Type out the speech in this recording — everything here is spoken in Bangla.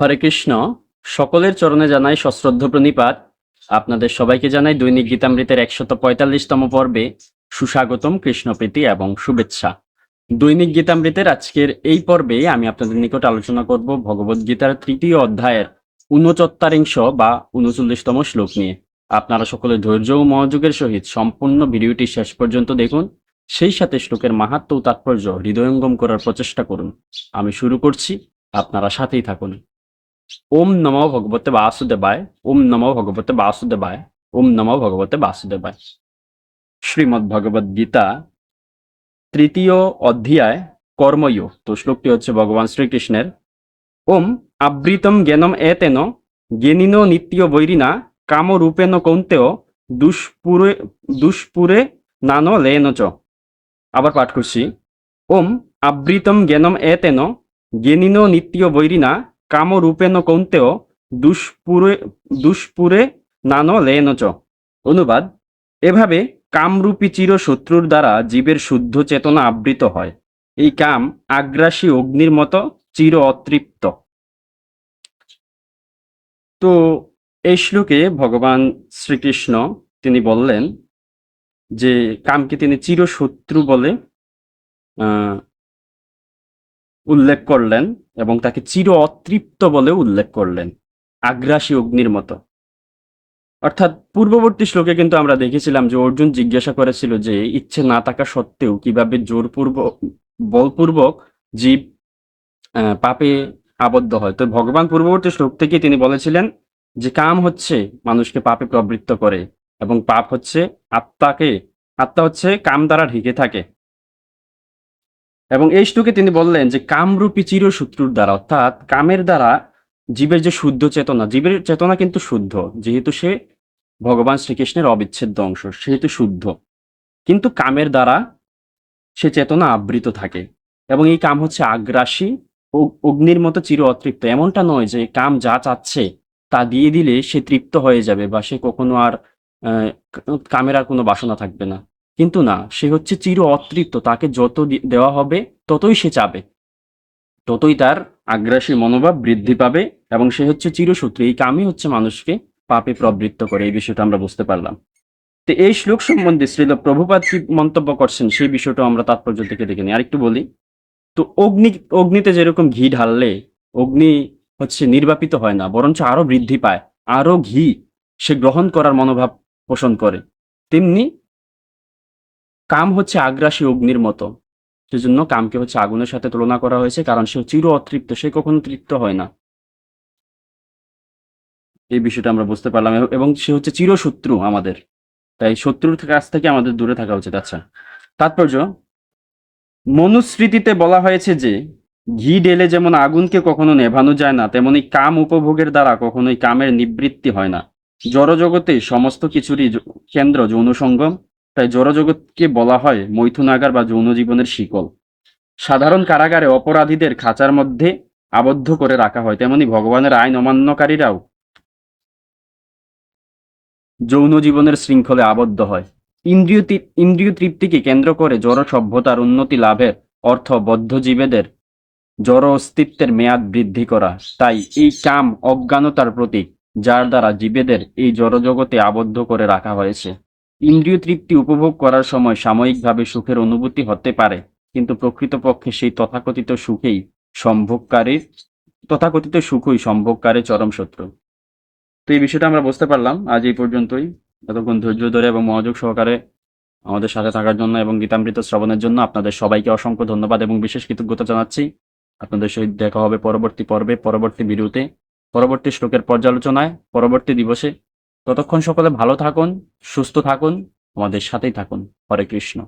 হরে কৃষ্ণ। সকলের চরণে জানাই সশ্রদ্ধ প্রণিপাত। আপনাদের সবাইকে জানাই দৈনিক গীতামৃতের একশত পঁয়তাল্লিশতম পর্বে সুস্বাগতম, কৃষ্ণপ্রীতি এবং শুভেচ্ছা। দৈনিক গীতামৃতের আজকের এই পর্বে আমি আপনাদের নিকট আলোচনা করব ভগবদ গীতার তৃতীয় অধ্যায়ের ঊনচত্বরিংশ বা উনচল্লিশতম শ্লোক নিয়ে। আপনারা সকলে ধৈর্য ও মনোযোগের সহিত সম্পূর্ণ ভিডিওটি শেষ পর্যন্ত দেখুন। সেই সাথে শ্লোকের মাহাত্ম তাৎপর্য হৃদয়ঙ্গম করার প্রচেষ্টা করুন। আমি শুরু করছি। আপনারা সাথেই থাকুন। ওম নমো ভগবতে বাসুদেবায়, ওম নমো ভগবতে বাসুদেবায়, ওম নমো ভগবতে বাসুদেবায়। শ্রীমদ্ ভগবদ গীতা তৃতীয় অধ্যায় কর্মযোগ তো শ্লোকটি হচ্ছে ভগবান শ্রীকৃষ্ণের। ওম আবৃতম জ্ঞানম এতেন জ্ঞানিন নিত্য বৈরিনা কামরূপেণ কৌন্তেয় দুষ্পুরে দুষ্পুরে নানো লেন চ। আবার পাঠ করছি। ওম আবৃতম জ্ঞানম এতেন জ্ঞানিন নিত্য বৈরিনা কামরূপেণ কৌন্তেয় দুষ্পুরে দুষ্পুরে নানো লেন চ অনুবাদ, এভাবে কামরূপী চির শত্রুর দ্বারা জীবের শুদ্ধ চেতনা আবৃত হয়। এই কাম আগ্রাসী অগ্নির মতো চির অতৃপ্ত। তো এই শ্লোকে ভগবান শ্রীকৃষ্ণ তিনি বললেন যে কামকে তিনি চির শত্রু বলে উল্লেখ করলেন এবং তাকে চির অতৃপ্ত বলে উল্লেখ করলেন, আগ্রাসী অগ্নির মতো। অর্থাৎ পূর্ববর্তী শ্লোকে কিন্তু আমরা দেখেছিলাম যে অর্জুন জিজ্ঞাসা করেছিল যে ইচ্ছে না থাকা সত্ত্বেও কীভাবে জোরপূর্বক, বলপূর্বক জীব পাপে আবদ্ধ হয়। তো ভগবান পূর্ববর্তী শ্লোক থেকে তিনি বলেছিলেন যে কাম হচ্ছে মানুষকে পাপে প্রবৃত্ত করে এবং পাপ হচ্ছে আত্মাকে, আত্মা হচ্ছে কাম দ্বারা ঢেকে থাকে। এবং এই শ্লোকে তিনি বললেন যে কামরূপী চির শত্রুর দ্বারা, অর্থাৎ কামের দ্বারা জীবের যে শুদ্ধ চেতনা, জীবের চেতনা কিন্তু শুদ্ধ, যেহেতু সে ভগবান শ্রীকৃষ্ণের অবিচ্ছেদ্য অংশ, সেহেতু শুদ্ধ। কিন্তু কামের দ্বারা সে চেতনা আবৃত থাকে এবং এই কাম হচ্ছে আগ্রাসী ও অগ্নির মতো চির অতৃপ্ত। এমনটা নয় যে কাম যা চাচ্ছে তা দিয়ে দিলে সে তৃপ্ত হয়ে যাবে বা সে কখনো আর কামের আর কোনো বাসনা থাকবে না। কিন্তু না, সে হচ্ছে চির অতৃপ্ত, তাকে যত দেওয়া হবে ততই সে চাবে। ততই তার আগ্রাসী মনোভাব বৃদ্ধি পাবে এবং সে হচ্ছে চিরশত্রু। এই কামই হচ্ছে মানুষকে পাপে প্রবৃত্ত করে, এই বিষয়টা আমরা বুঝতে পারলাম। তো এই শ্লোক সম্বন্ধে শ্রীল প্রভুপাত কি মন্তব্য করছেন, সেই বিষয়টা আমরা তাৎপর্য থেকে দেখে নিই। আরেকটু বলি, তো অগ্নি, অগ্নিতে যেরকম ঘি ঢাললে, অগ্নি হচ্ছে নির্বাপিত হয় না, বরঞ্চ আরও বৃদ্ধি পায়, আরও ঘি সে গ্রহণ করার মনোভাব পোষণ করে। তেমনি কাম হচ্ছে আগ্রাসী অগ্নির মতো। সেজন্য কামকে হচ্ছে আগুনের সাথে তুলনা করা হয়েছে, কারণ সে চির অতৃপ্ত, সে কখনো তৃপ্ত হয় না। এই বিষয়টা আমরা বুঝতে পারলাম এবং- সে হচ্ছে চিরশত্রু আমাদের। তাই শত্রুর কাছ থেকে আমাদের দূরে থাকা উচিত। আচ্ছা তাৎপর্য, মনুস্মৃতিতে বলা হয়েছে যে, ঘি ঢেলে যেমন আগুনকে কখনো নেভানো যায় না, তেমনি কাম উপভোগের দ্বারা কখনোই কামের নিবৃত্তি হয় না। জড়জগতে সমস্ত কিছুরই কেন্দ্র যৌন সঙ্গম তাই জড়জগৎকে বলা হয় মৈথুনাগার বা যৌন জীবনের শিকল। সাধারণ কারাগারে অপরাধীদের খাঁচার মধ্যে আবদ্ধ করে রাখা হয়, তেমনি ভগবানের আইন অমান্যকারীরাও যৌন জীবনের শৃঙ্খলে আবদ্ধ হয়। ইন্দ্রিয় ইন্দ্রিয় তৃপ্তিকে কেন্দ্র করে জড় সভ্যতার উন্নতি লাভের অর্থ বদ্ধ জীবেদের জড় অস্তিত্বের মেয়াদ বৃদ্ধি করা। তাই এই কাম অজ্ঞানতার প্রতীক, যার দ্বারা জীবেদের এই জড়জগতে আবদ্ধ করে রাখা হয়েছে। ইন্দ্রিয় তৃপ্তি উপভোগ করার সময় সাময়িকভাবে সুখের অনুভূতি হতে পারে, কিন্তু প্রকৃতপক্ষে সেই তথাকথিত সুখেই সম্ভোগকারীর তথাকথিত সুখই সম্ভোগকারী চরম শত্রু। তো এই বিষয়টা আমরা বুঝতে পারলাম। আজ এই পর্যন্তই। এতক্ষণ ধৈর্য ধরে এবং মনোযোগ সহকারে আমাদের সাথে থাকার জন্য এবং গীতামৃত শ্রবণের জন্য আপনাদের সবাইকে অসংখ্য ধন্যবাদ এবং বিশেষ কৃতজ্ঞতা জানাচ্ছি। আপনাদের সহিত দেখা হবে পরবর্তী পর্বে, পরবর্তী ভিডিওতে, পরবর্তী শ্লোকের পর্যালোচনায়, পরবর্তী দিবসে। ততক্ষণ সকলে ভালো থাকুন সুস্থ থাকুন আমাদের সাথেই থাকুন। হরে কৃষ্ণ।